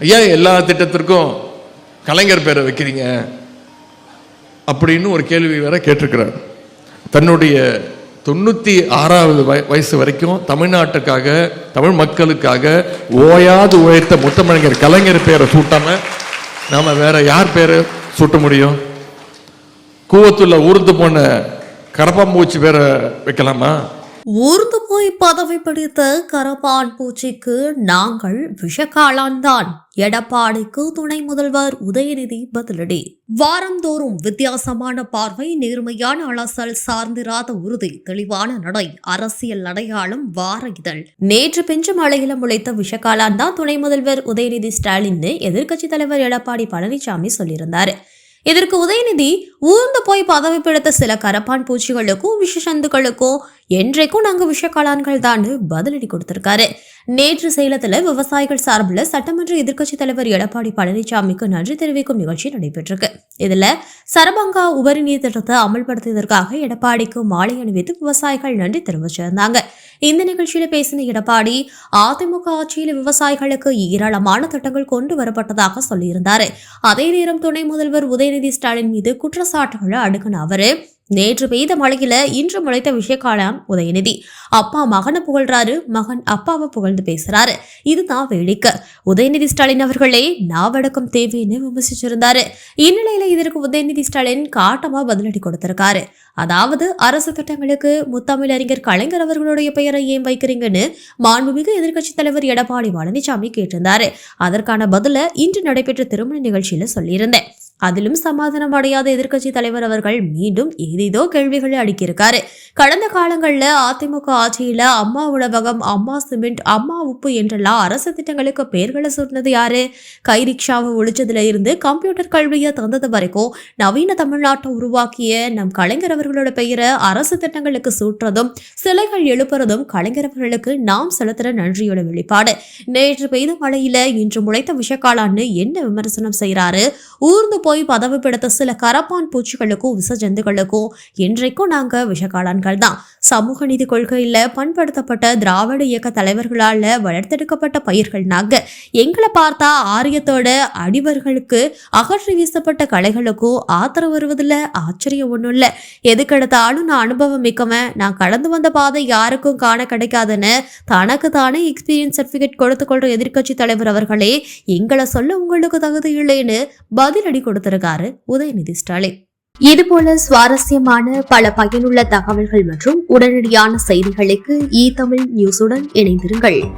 ஐயா எல்லா திட்டத்திற்கும் கலைஞர் பேரை வைக்கிறீங்க அப்படின்னு ஒரு கேள்வி வேற கேட்டிருக்கிறார். தன்னுடைய தொண்ணூற்றி ஆறாவது வய வயசு வரைக்கும் தமிழ்நாட்டுக்காக தமிழ் மக்களுக்காக ஓயாது உழைத்த முத்தமிழங்கர் கலைஞர் பேரை சூட்டாம நாம வேற யார் பேரை சூட்ட முடியும்? கூவத்துள்ள ஊர்ந்து போன கரப்பாம்பூச்சி பேரை வைக்கலாமா? ஊர்ந்து போய் பதவி பிடித்த கரப்பான் பூச்சிக்கு நாங்கள் விஷக்காளான் தான் எடப்பாடிக்கு துணை முதல்வர் உதயநிதி பதிலடி. வாரந்தோறும் வித்தியாசமான பார்வை நேர்மையான அலசல் சார்ந்திராத உறுதி தெளிவான நடை அரசியல் அடையாளம் வார இதழ். நேற்று பெஞ்சு மழையில முளைத்த விஷகாலான் தான் துணை முதல்வர் உதயநிதி ஸ்டாலின் எதிர்க்கட்சித் தலைவர் எடப்பாடி பழனிசாமி சொல்லியிருந்தாரு. இதற்கு உதயநிதி ஊர்ந்து போய் பதவி பிடித்த சில கரப்பான் பூச்சிகளுக்கும் விஷசந்துகளுக்கும் என்றைக்கும் நாங்கள் விஷக்காளான்கள் தான் பதிலடி கொடுத்திருக்காரு. நேற்று சேலத்தில் விவசாயிகள் சார்பில் சட்டமன்ற எதிர்க்கட்சித் தலைவர் எடப்பாடி பழனிசாமிக்கு நன்றி தெரிவிக்கும் நிகழ்ச்சி நடைபெற்றிருக்கு. இதில் சரபங்கா உபரி நீர் திட்டத்தை அமல்படுத்தியதற்காக எடப்பாடிக்கு மாலை அணிவித்து விவசாயிகள் நன்றி தெரிவிச்சிருந்தாங்க. இந்த நிகழ்ச்சியில் பேசின எடப்பாடி அதிமுக ஆட்சியில் விவசாயிகளுக்கு ஏராளமான திட்டங்கள் கொண்டு வரப்பட்டதாக சொல்லியிருந்தார். அதே நேரம் துணை முதல்வர் உதயநிதி ஸ்டாலின் மீது குற்றச்சாட்டுகளை அடுக்கின அவரு நேற்று பெய்த மழையில இன்று முளைத்த விஷயக்காலம் உதயநிதி. அப்பா மகனை புகழ்றாரு மகன் அப்பாவை புகழ்ந்து பேசுறாரு. இதுதான் வேடிக்கை. உதயநிதி ஸ்டாலின் அவர்களே நாவடக்கம் தேவைன்னு விமர்சிச்சிருந்தாரு. இந்நிலையில இதற்கு உதயநிதி ஸ்டாலின் காட்டமா பதிலடி கொடுத்திருக்காரு. அதாவது அரசு திட்டங்களுக்கு முத்தமிழறிஞர் கலைஞர் அவர்களுடைய பெயரை ஏன் வைக்கிறீங்கன்னு மாண்புமிகு எதிர்கட்சி தலைவர் எடப்பாடி பழனிசாமி கேட்டிருந்தாரு. அதற்கான பதில இன்று நடைபெற்ற திருமண நிகழ்ச்சியில சொல்லியிருந்தேன். அதிலும் சமாதானம் அடையாத எதிர்க்கட்சி தலைவர் அவர்கள் மீண்டும் ஏதேதோ கேள்விகளை அடுக்கியிருக்காரு. கடந்த காலங்களில் அதிமுக ஆட்சியில அம்மா உணவகம் அம்மா சிமெண்ட் அம்மா உப்பு என்றெல்லாம் அரசு திட்டங்களுக்கு பெயர்களை சொன்னது யாரு? கை ரிக்ஷாவை ஒழிச்சதுல இருந்து கம்ப்யூட்டர் கல்வியை தந்தது வரைக்கும் நவீன தமிழ்நாட்டை உருவாக்கிய நம் கலைஞர் அவர்களோட பெயரை அரசு திட்டங்களுக்கு சூட்டுறதும் சிலைகள் எழுப்புறதும் கலைஞர் அவர்களுக்கு நாம் செலுத்துற நன்றியோட வெளிப்பாடு. நேற்று பெய்த மழையில இன்று முளைத்த விஷக்காலான்னு என்ன விமர்சனம் செய்கிறாரு ஊர்ந்து போய் பதவி பிடித்த சில கரப்பான் பூச்சிகளுக்கும் விசஜந்துகளுக்கும் இன்றைக்கும் நாங்க விஷகாலான்கள் தான் சமூக நீதி கொள்கையில பண்படுத்தப்பட்ட திராவிட இயக்க தலைவர்களால வளர்த்தெடுக்கப்பட்ட பயிர்கள் நாங்க. எங்களை பார்த்தா ஆரியத்தோட அடிவர்களுக்கு அகற்றி வீசப்பட்ட கலைகளுக்கும் ஆத்திரம் வருவதில் ஆச்சரியம் ஒன்றும் இல்லை எதுக்கெடுத்தாலும் நான் அனுபவம் மிக்கவன். நான் கடந்து வந்த பாதை யாருக்கும் காண கிடைக்காதுன்னு தனக்கு தானே எக்ஸ்பீரியன்ஸ் சர்டிஃபிகேட் கொடுத்து கொள்ற எதிர்க்கட்சி தலைவர் அவர்களே எங்களை சொல்ல உங்களுக்கு தகுதி இல்லைன்னு பதிலடி கொடுத்திருக்காரு உதயநிதி ஸ்டாலின். இதுபோல சுவாரஸ்யமான பல பயனுள்ள தகவல்கள் மற்றும் உடனடியான செய்திகளுக்கு இ தமிழ் நியூஸுடன் இணைந்திருங்கள்.